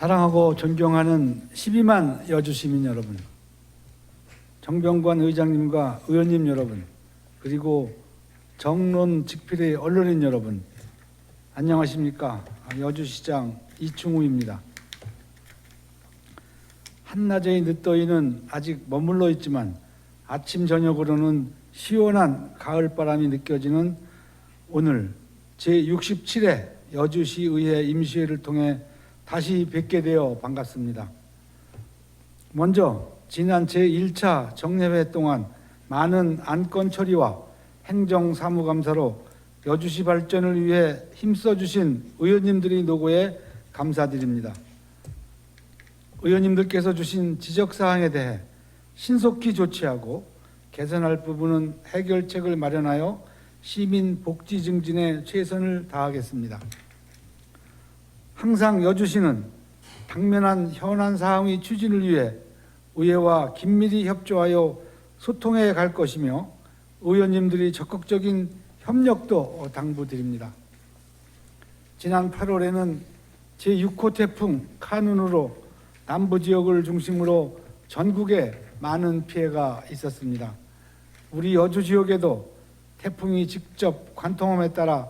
사랑하고 존경하는 12만 여주 시민 여러분, 정병관 의장님과 의원님 여러분, 그리고 정론 직필의 언론인 여러분, 안녕하십니까? 여주시장 이충우입니다. 한낮의 늦더위는 아직 머물러 있지만 아침 저녁으로는 시원한 가을바람이 느껴지는 오늘 제67회 여주시의회 임시회를 통해 다시 뵙게 되어 반갑습니다. 먼저 지난 제1차 정례회 동안 많은 안건 처리와 행정 사무감사로 여주시 발전을 위해 힘써 주신 의원님들의 노고에 감사드립니다. 의원님들께서 주신 지적 사항에 대해 신속히 조치하고 개선할 부분은 해결책을 마련하여 시민 복지 증진에 최선을 다하겠습니다. 항상 여주시는 당면한 현안 사항의 추진을 위해 의회와 긴밀히 협조하여 소통해 갈 것이며 의원님들이 적극적인 협력도 당부드립니다. 지난 8월에는 제6호 태풍 카눈으로 남부 지역을 중심으로 전국에 많은 피해가 있었습니다. 우리 여주 지역에도 태풍이 직접 관통함에 따라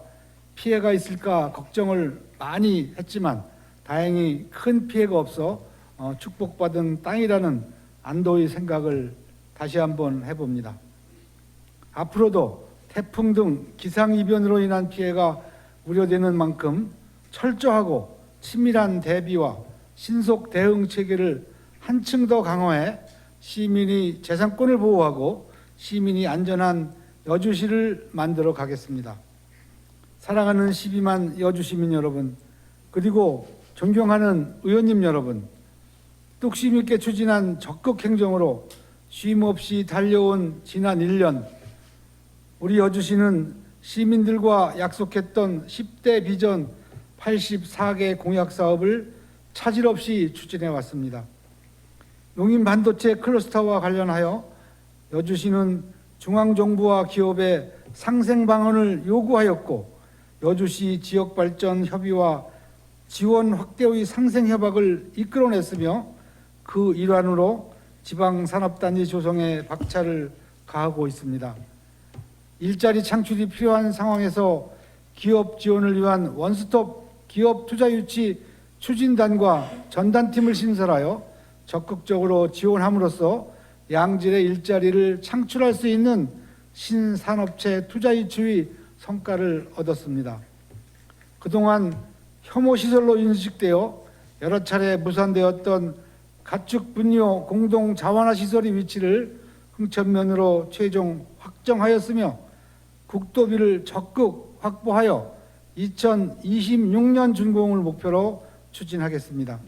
피해가 있을까 걱정을 많이 했지만 다행히 큰 피해가 없어 어, 축복받은 땅이라는 안도의 생각을 다시 한번 해봅니다. 앞으로도 태풍 등 기상이변으로 인한 피해가 우려되는 만큼 철저하고 치밀한 대비와 신속 대응 체계를 한층 더 강화해 시민이 재산권을 보호하고 시민이 안전한 여주시를 만들어 가겠습니다. 사랑하는 12만 여주 시민 여러분, 그리고 존경하는 의원님 여러분, 뚝심 있게 추진한 적극 행정으로 쉼 없이 달려온 지난 1년, 우리 여주시는 시민들과 약속했던 10대 비전 84개 공약 사업을 차질 없이 추진해 왔습니다. 농인 반도체 클러스터와 관련하여 여주시는 중앙정부와 기업의 상생 방안을 요구하였고 여주시 지역발전 협의와 지원 확대의 상생 협약을 이끌어냈으며 그 일환으로 지방 산업단지 조성에 박차를 가하고 있습니다. 일자리 창출이 필요한 상황에서 기업 지원을 위한 원스톱 기업 투자 유치 추진단과 전단팀을 신설하여 적극적으로 지원함으로써 양질의 일자리를 창출할 수 있는 신산업체 투자 유치의 성과를 얻었습니다. 그동안 혐오 시설로 인식되어 여러 차례 무산되었던 가축 분뇨 공동 자원화 시설의 위치를 흥천면으로 최종 확정하였으며 국도비를 적극 확보하여 2026년 준공을 목표로 추진하겠습니다.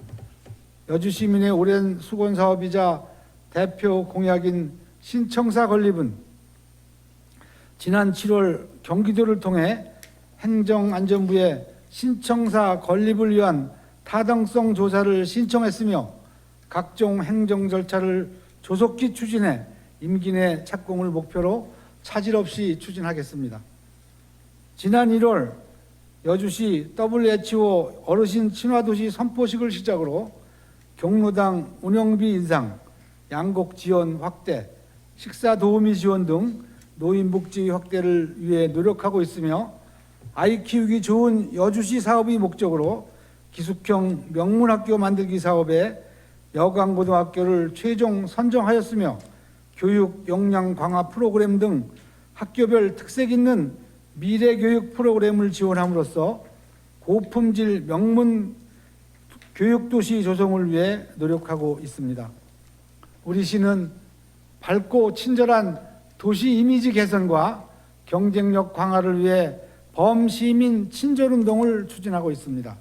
여주 시민의 오랜 수건 사업이자 대표 공약인 신청사 건립은 지난 7월 경기도를 통해 행정안전부에 신청사 건립을 위한 타당성 조사를 신청했으며 각종 행정 절차를 조속히 추진해 임기 내 착공을 목표로 차질 없이 추진하겠습니다. 지난 1월 여주시 WHO 어르신 친화도시 선포식을 시작으로 경로당 운영비 인상, 양곡 지원 확대, 식사 도우미 지원 등 노인 복지 확대를 위해 노력하고 있으며 아이 키우기 좋은 여주시 사업의 목적으로 기숙형 명문학교 만들기 사업에 여강고등학교를 최종 선정하였으며 교육 역량 강화 프로그램 등 학교별 특색 있는 미래 교육 프로그램을 지원함으로써 고품질 명문 교육 도시 조성을 위해 노력하고 있습니다. 우리 시는 밝고 친절한 도시 이미지 개선과 경쟁력 강화를 위해 범시민 친절 운동을 추진하고 있습니다.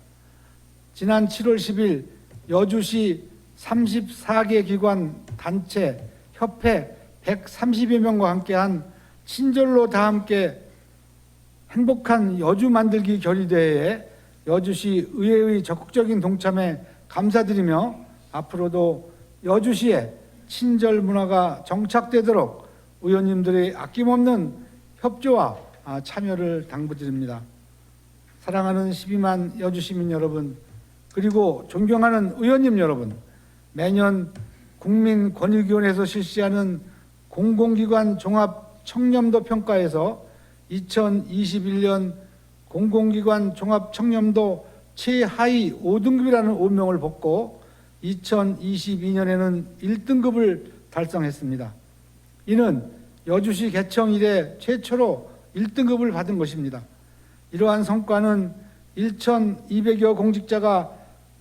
지난 7월 10일 여주시 34개 기관, 단체, 협회 130여 명과 함께한 친절로 다 함께 행복한 여주 만들기 결의대회에 여주시 의회의 적극적인 동참에 감사드리며 앞으로도 여주시에 친절 문화가 정착되도록 의원님들의 아낌없는 협조와 아, 참여를 당부드립니다. 사랑하는 12만 여주 시민 여러분, 그리고 존경하는 의원님 여러분, 매년 국민권익위원회에서 실시하는 공공기관 종합 청렴도 평가에서 2021년 공공기관 종합 청렴도 최하위 5등급이라는 오명을 벗고 2022년에는 1등급을 달성했습니다. 이는 여주시 개청 이래 최초로 1등급을 받은 것입니다. 이러한 성과는 1,200여 공직자가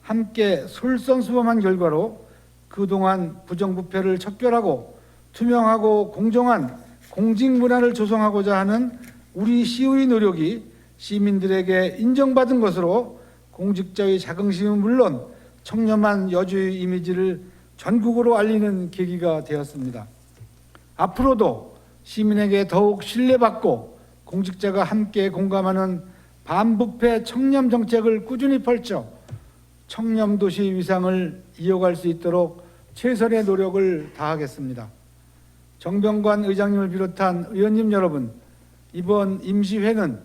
함께 솔선수범한 결과로 그동안 부정부패를 척결하고 투명하고 공정한 공직 문화를 조성하고자 하는 우리 시의 노력이 시민들에게 인정받은 것으로 공직자의 자긍심은 물론 청렴한 여주의 이미지를 전국으로 알리는 계기가 되었습니다. 앞으로도 시민에게 더욱 신뢰받고 공직자가 함께 공감하는 반부패 청렴 정책을 꾸준히 펼쳐 청렴 도시 위상을 이어갈 수 있도록 최선의 노력을 다하겠습니다. 정병관 의장님을 비롯한 의원님 여러분, 이번 임시회는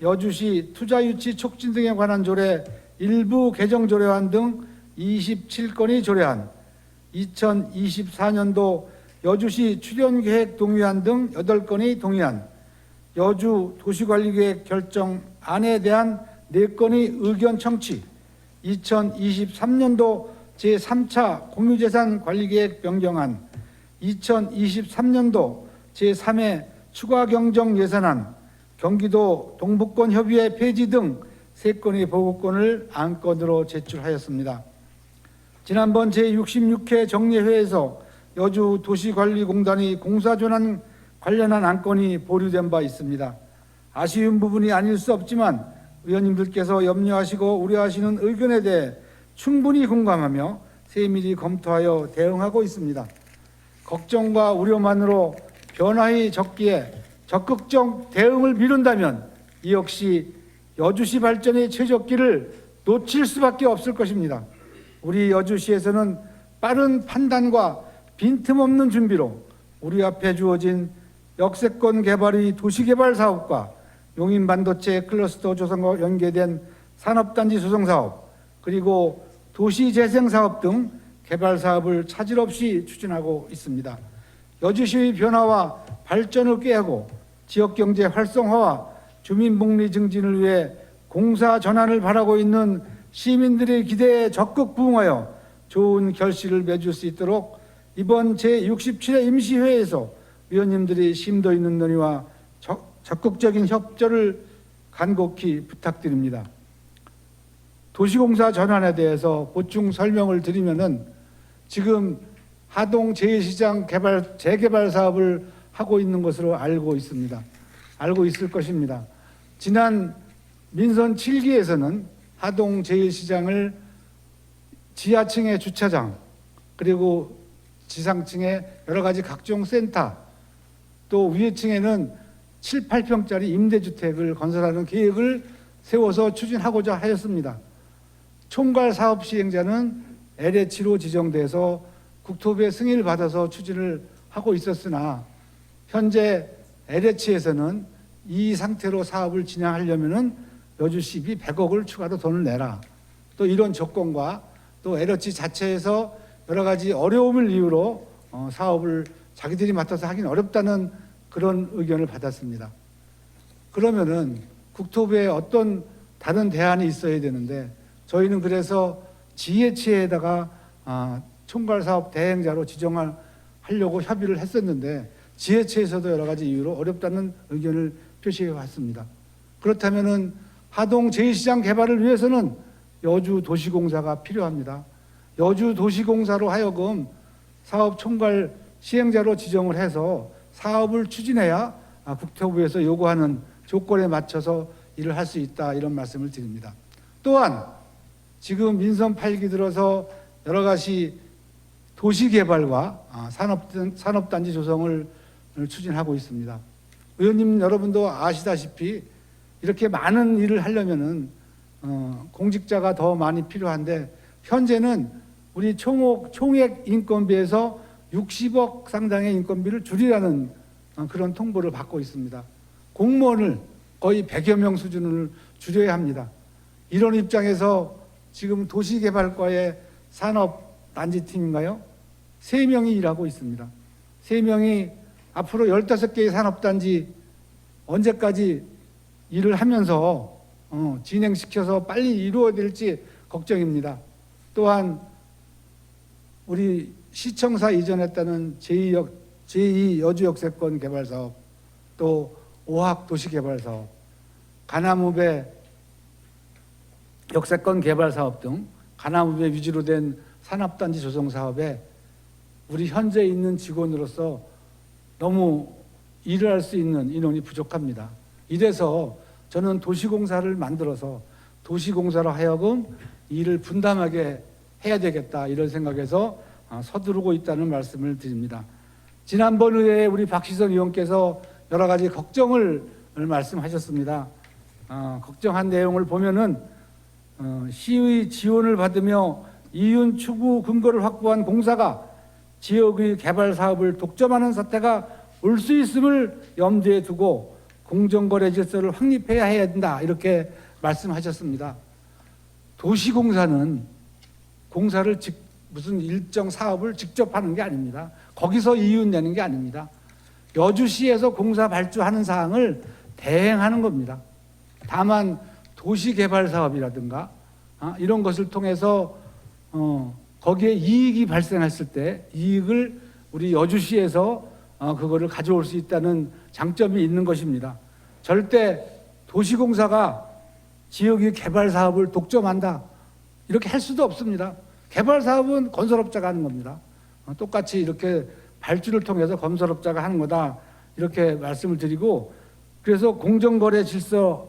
여주시 투자 유치 촉진 등에 관한 조례 일부 개정 조례안 등 27건이 조례안, 2024년도 여주시 출연계획 동의안 등 8건이 동의안, 여주 도시관리계획 결정안에 대한 4건의 의견 청취, 2023년도 제3차 공유재산 관리계획 변경안, 2023년도 제3회 추가 경정 예산안, 경기도 동북권 협의회 폐지 등 3건의 보고권을 안건으로 제출하였습니다. 지난번 제66회 정례회에서 여주 도시관리공단이 공사전환 관련한 안건이 보류된 바 있습니다. 아쉬운 부분이 아닐 수 없지만 의원님들께서 염려하시고 우려하시는 의견에 대해 충분히 공감하며 세밀히 검토하여 대응하고 있습니다. 걱정과 우려만으로 변화의 적기에 적극적 대응을 미룬다면 이 역시 여주시 발전의 최적기를 놓칠 수밖에 없을 것입니다. 우리 여주시에서는 빠른 판단과 빈틈없는 준비로 우리 앞에 주어진 역세권 개발의 도시개발 사업과 용인 반도체 클러스터 조성과 연계된 산업단지 조성 사업 그리고 도시 재생 사업 등 개발 사업을 차질 없이 추진하고 있습니다. 여주시의 변화와 발전을 꾀하고 지역 경제 활성화와 주민 복리 증진을 위해 공사 전환을 바라고 있는 시민들의 기대에 적극 부응하여 좋은 결실을 맺을 수 있도록 이번 제67회 임시회에서 위원님들이 심도 있는 논의와 적- 적극적인 협조를 간곡히 부탁드립니다. 도시공사 전환에 대해서 보충 설명을 드리면은 지금 하동 제2시장 개발 재개발 사업을 하고 있는 것으로 알고 있습니다. 알고 있을 것입니다. 지난 민선 7기에서는 하동 제1시장을 지하층의 주차장 그리고 지상층에 여러 가지 각종 센터 또 위층에는 7, 8평짜리 임대주택을 건설하는 계획을 세워서 추진하고자 하였습니다. 총괄 사업 시행자는 LH로 지정돼서 국토부의 승인을 받아서 추진을 하고 있었으나 현재 LH에서는 이 상태로 사업을 진행하려면은 여주시비 100억을 추가로 돈을 내라. 또 이런 조건과 또 LH 자체에서 여러 가지 어려움을 이유로 어, 사업을 자기들이 맡아서 하긴 어렵다는 그런 의견을 받았습니다. 그러면은 국토부에 어떤 다른 대안이 있어야 되는데 저희는 그래서 지혜체에다가 아, 총괄 사업 대행자로 지정을 하려고 협의를 했었는데 지혜체에서도 여러 가지 이유로 어렵다는 의견을 표시해 왔습니다. 그렇다면은 하동 제2시장 개발을 위해서는 여주 도시공사가 필요합니다. 여주 도시공사로 하여금 사업 총괄 시행자로 지정을 해서 사업을 추진해야 아, 국토부에서 요구하는 조건에 맞춰서 일을 할 수 있다 이런 말씀을 드립니다. 또한 지금 민선 8기 들어서 여러 가지 도시 개발과 아, 산업 산업단지 조성을 추진하고 있습니다. 의원님 여러분도 아시다시피 이렇게 많은 일을 하려면은 어, 공직자가 더 많이 필요한데 현재는 우리 총옥, 총액 인건비에서 60억 상당의 인건비를 줄이라는 어, 그런 통보를 받고 있습니다. 공무원을 거의 100여 명 수준을 줄여야 합니다. 이런 입장에서 지금 도시개발과의 산업 단지팀인가요? 세 명이 일하고 있습니다. 세 명이 앞으로 15개의 산업단지 언제까지 일을 하면서 어, 진행시켜서 빨리 이루어야 될지 걱정입니다. 또한 우리 시청사 이전했다는 제2역, 제2 여주역세권 개발 사업, 또 오학 도시 개발 사업, 가나무배 역세권 개발 사업 등 가나무배 위주로 된 산업단지 조성 사업에 우리 현재 있는 직원으로서 너무 일을 할 수 있는 인원이 부족합니다. 이래서 저는 도시공사를 만들어서 도시공사로 하여금 일을 분담하게 해야 되겠다 이런 생각에서 아, 서두르고 있다는 말씀을 드립니다. 지난번 의회에 우리 박시선 의원께서 여러 가지 걱정을 말씀하셨습니다. 아, 걱정한 내용을 보면은 어, 시의 지원을 받으며 이윤 추구 근거를 확보한 공사가 지역의 개발 사업을 독점하는 사태가 올 수 있음을 염두에 두고 공정거래 질서를 확립해야 해야 된다 이렇게 말씀하셨습니다. 도시공사는 공사를 직, 무슨 일정 사업을 직접 하는 게 아닙니다. 거기서 이윤 내는 게 아닙니다. 여주시에서 공사 발주하는 사항을 대행하는 겁니다. 다만 도시개발 사업이라든가 아, 이런 것을 통해서 어, 거기에 이익이 발생했을 때 이익을 우리 여주시에서 어, 그거를 가져올 수 있다는 장점이 있는 것입니다. 절대 도시공사가 지역의 개발 사업을 독점한다 이렇게 할 수도 없습니다. 개발 사업은 건설업자가 하는 겁니다. 어, 똑같이 이렇게 발주를 통해서 건설업자가 하는 거다 이렇게 말씀을 드리고 그래서 공정거래 질서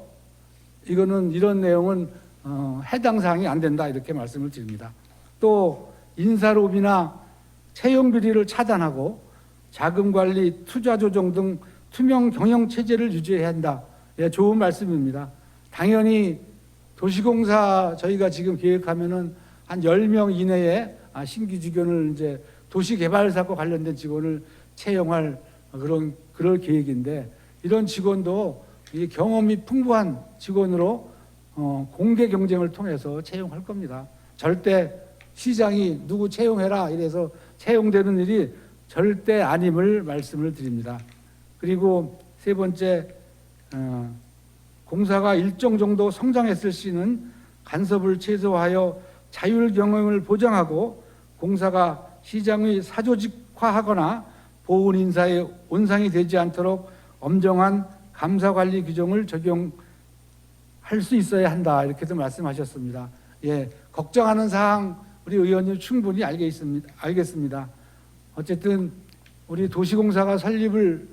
이거는 이런 내용은 어, 해당 사항이 안 된다 이렇게 말씀을 드립니다. 또 인사로비나 채용 비리를 차단하고 자금 관리, 투자 조정 등 투명 경영 체제를 유지해야 한다. 예, 좋은 말씀입니다. 당연히 도시공사 저희가 지금 계획하면은 한 10명 이내에 아, 신규 직원을 이제 도시개발사과 관련된 직원을 채용할 그런 그럴 계획인데 이런 직원도 이 경험이 풍부한 직원으로 어, 공개 경쟁을 통해서 채용할 겁니다. 절대 시장이 누구 채용해라 이래서 채용되는 일이 절대 아님을 말씀을 드립니다. 그리고 세 번째 어, 공사가 일정 정도 성장했을 시는 간섭을 최소화하여 자율 경영을 보장하고 공사가 시장의 사조직화하거나 보훈 인사에 온상이 되지 않도록 엄정한 감사 관리 규정을 적용할 수 있어야 한다 이렇게도 말씀하셨습니다. 예, 걱정하는 사항 우리 의원님 충분히 알겠습니다. 알겠습니다. 어쨌든 우리 도시공사가 설립을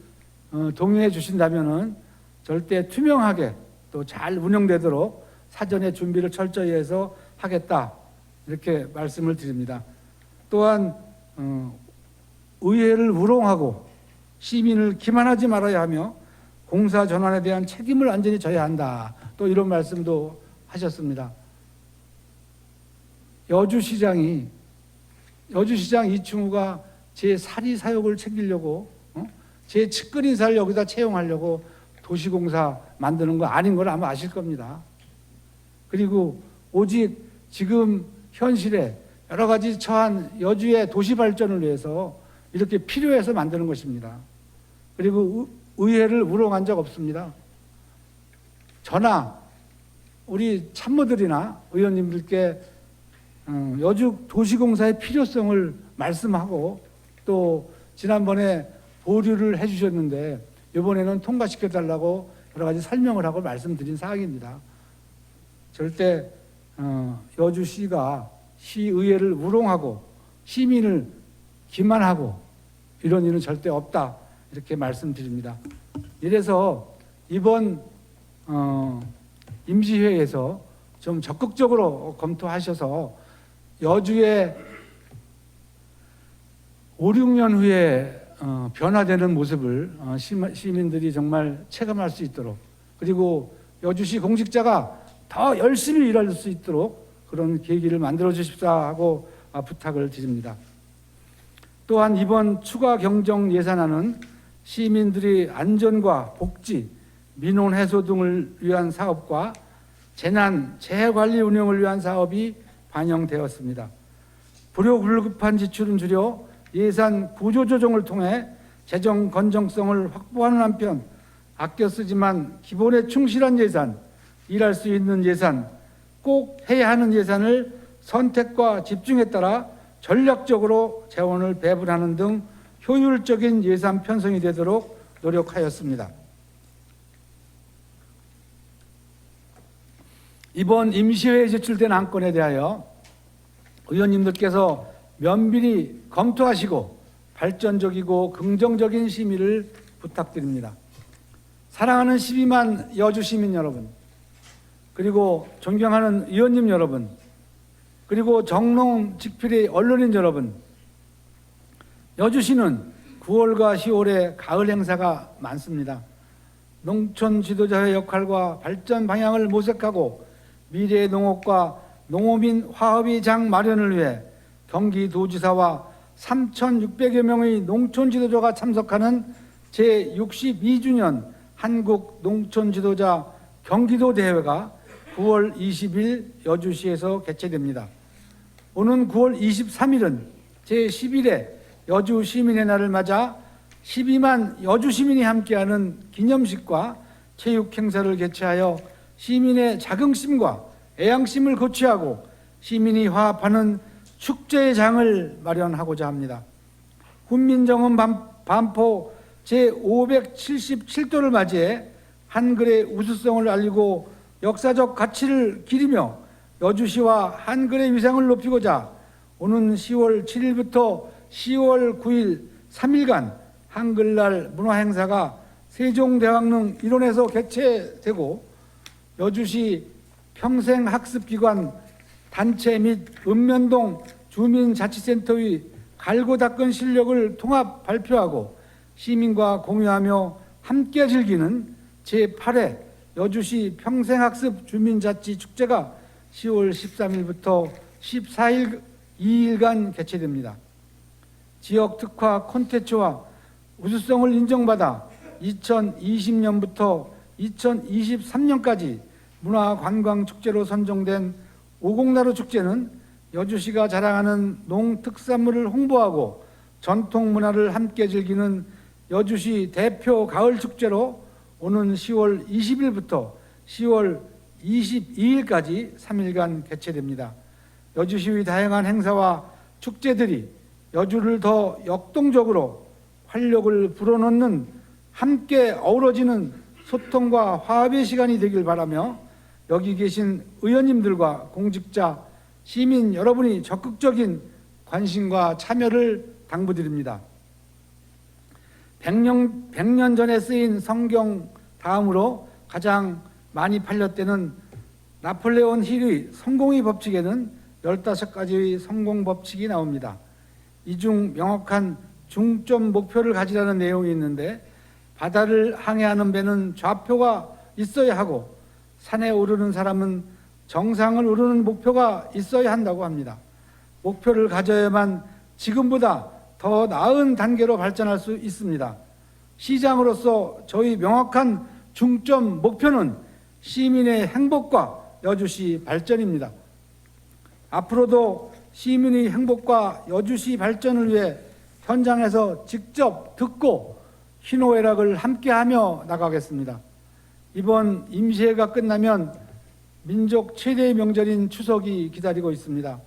어, 동의해 주신다면은 절대 투명하게 또 잘 운영되도록 사전에 준비를 철저히 해서 하겠다 이렇게 말씀을 드립니다. 또한 어, 의회를 우롱하고 시민을 기만하지 말아야 하며 공사 전환에 대한 책임을 완전히 져야 한다. 또 이런 말씀도 하셨습니다. 여주시장이 여주시장 이충우가 제 사리 사욕을 챙기려고 어? 제 측근 인사를 여기다 채용하려고 도시공사 만드는 거 아닌 걸 아마 아실 겁니다. 그리고 오직 지금 현실에 여러 가지 처한 여주의 도시 발전을 위해서 이렇게 필요해서 만드는 것입니다. 그리고 의회를 우롱한 적 없습니다. 저나 우리 참모들이나 의원님들께 어, 여주 도시공사의 필요성을 말씀하고 또 지난번에 보류를 해주셨는데 이번에는 통과시켜 달라고 여러 가지 설명을 하고 말씀드린 사항입니다. 절대 어, 여주시가 시의회를 우롱하고 시민을 기만하고 이런 일은 절대 없다 이렇게 말씀드립니다. 이래서 이번 어, 임시회에서 좀 적극적으로 검토하셔서 여주의 5, 6년 후에 어, 변화되는 모습을 어, 시민들이 정말 체감할 수 있도록 그리고 여주시 공직자가 더 열심히 일할 수 있도록 그런 계기를 만들어 주십사 하고 아, 부탁을 드립니다. 또한 이번 추가 경정 예산안은 시민들의 안전과 복지, 민원 해소 등을 위한 사업과 재난 재해 관리 운영을 위한 사업이 반영되었습니다. 불효 불급한 지출은 줄여 예산 구조 조정을 통해 재정 건정성을 확보하는 한편 아껴 쓰지만 기본에 충실한 예산, 일할 수 있는 예산, 꼭 해야 하는 예산을 선택과 집중에 따라 전략적으로 재원을 배분하는 등 효율적인 예산 편성이 되도록 노력하였습니다. 이번 임시회에 제출된 안건에 대하여 의원님들께서 면밀히 검토하시고 발전적이고 긍정적인 심의를 부탁드립니다. 사랑하는 12만 여주 시민 여러분, 그리고 존경하는 의원님 여러분, 그리고 정농 직필의 언론인 여러분, 여주시는 9월과 10월에 가을 행사가 많습니다. 농촌 지도자의 역할과 발전 방향을 모색하고 미래의 농업과 농어민 화합의 장 마련을 위해 경기도지사와 3,600여 명의 농촌 지도자가 참석하는 제62주년 한국 농촌 지도자 경기도 대회가 9월 20일 여주시에서 개최됩니다. 오는 9월 23일은 제11회 여주 시민의 날을 맞아 12만 여주 시민이 함께하는 기념식과 체육 행사를 개최하여 시민의 자긍심과 애양심을 고취하고 시민이 화합하는 축제의 장을 마련하고자 합니다. 훈민정음 반- 반포 제577도를 맞이해 한글의 우수성을 알리고 역사적 가치를 기리며 여주시와 한글의 위상을 높이고자 오는 10월 7일부터 10월 9일 3일간 한글날 문화행사가 세종대왕릉 일원에서 개최되고 여주시 평생학습기관 단체 및 읍면동 주민자치센터의 갈고 닦은 실력을 통합 발표하고 시민과 공유하며 함께 즐기는 제8회 여주시 평생학습 주민자치 축제가 10월 13일부터 14일 2일간 개최됩니다. 지역 특화 콘텐츠와 우수성을 인정받아 2020년부터 2023년까지 문화관광축제로 선정된 오곡나루 축제는 여주시가 자랑하는 농특산물을 홍보하고 전통 문화를 함께 즐기는 여주시 대표 가을 축제로 오는 10월 20일부터 10월 22일까지 3일간 개최됩니다. 여주시의 다양한 행사와 축제들이 여주를 더 역동적으로 활력을 불어넣는 함께 어우러지는 소통과 화합의 시간이 되길 바라며 여기 계신 의원님들과 공직자, 시민 여러분이 적극적인 관심과 참여를 당부드립니다. 100년, 100년 전에 쓰인 성경 다음으로 가장 많이 팔렸다는 나폴레온 힐의 성공의 법칙에는 15가지의 성공 법칙이 나옵니다. 이 중 명확한 중점 목표를 가지라는 내용이 있는데 바다를 항해하는 배는 좌표가 있어야 하고 산에 오르는 사람은 정상을 오르는 목표가 있어야 한다고 합니다. 목표를 가져야만 지금보다 더 나은 단계로 발전할 수 있습니다. 시장으로서 저희 명확한 중점 목표는 시민의 행복과 여주시 발전입니다. 앞으로도 시민의 행복과 여주시 발전을 위해 현장에서 직접 듣고 희노애락을 함께하며 나가겠습니다. 이번 임시회가 끝나면 민족 최대의 명절인 추석이 기다리고 있습니다.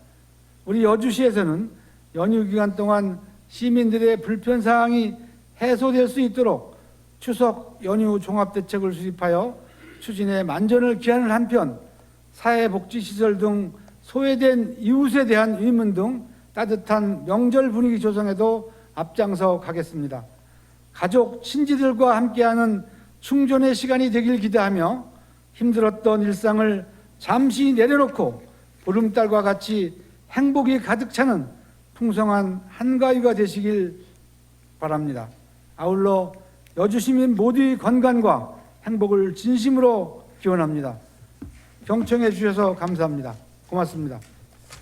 우리 여주시에서는 연휴 기간 동안 시민들의 불편 사항이 해소될 수 있도록 추석 연휴 종합대책을 수립하여 추진에 만전을 기하는 한편 사회복지시설 등 소외된 이웃에 대한 의문 등 따뜻한 명절 분위기 조성에도 앞장서 가겠습니다. 가족, 친지들과 함께하는 충전의 시간이 되길 기대하며 힘들었던 일상을 잠시 내려놓고 보름달과 같이 행복이 가득 차는 풍성한 한가위가 되시길 바랍니다. 아울러 여주 시민 모두의 건강과 행복을 진심으로 기원합니다. 경청해 주셔서 감사합니다. 고맙습니다.